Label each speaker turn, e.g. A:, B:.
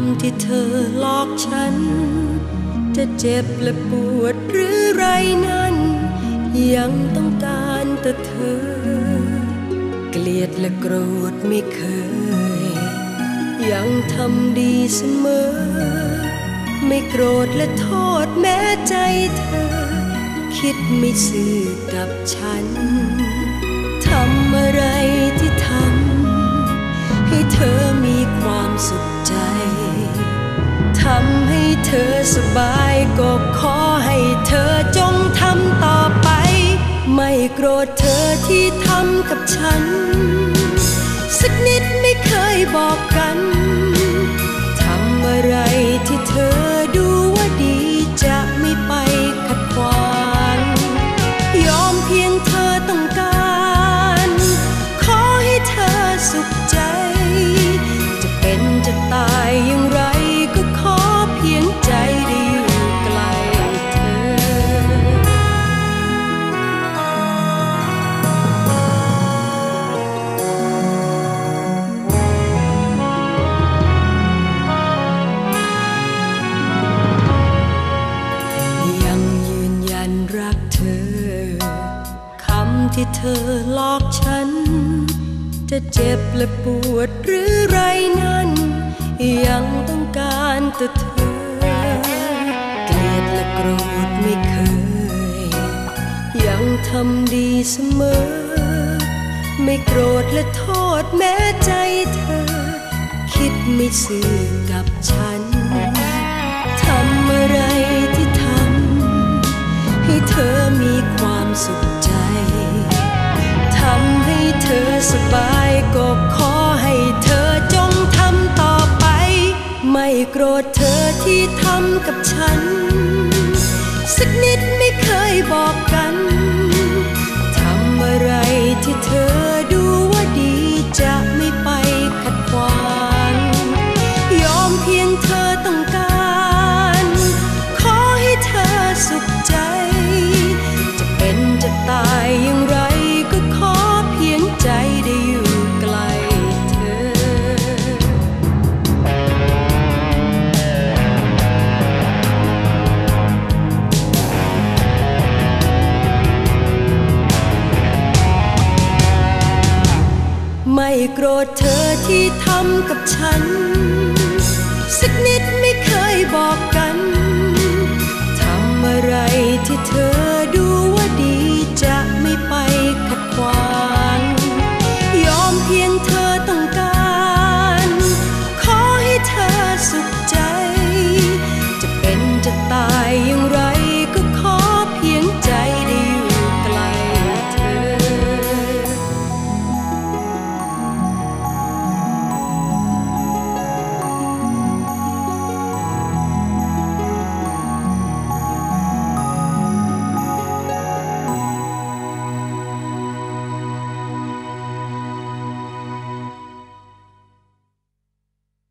A: ำที่เธอหลอกฉัน จะเจ็บและปวดหรือไรนั้น ยังต้องการแต่เธอ เกลียดและโกรธไม่เคย ยังทำดีเสมอ ไม่โกรธและโทษแม้ใจเธอ คิดไม่ซื่อกับฉัน เธอสบายก็ขอให้เธอจงทำต่อไป ไม่โกรธเธอที่ทำกับฉัน ที่เธอหลอกฉัน จะเจ็บและปวดหรือไรนั้น ยังต้องการแต่เธอ เกลียดและโกรธไม่เคย ยังทำดีเสมอ ไม่โกรธและโทษแม้ใจเธอ คิดไม่ซื่อกับฉัน สบายก็ขอให้เธอจงทำต่อไป ไม่โกรธเธอที่ทำกับฉัน สักนิดไม่เคยบอกกัน โกรธเธอที่ทำกับฉัน สักนิดไม่เคยบอกกัน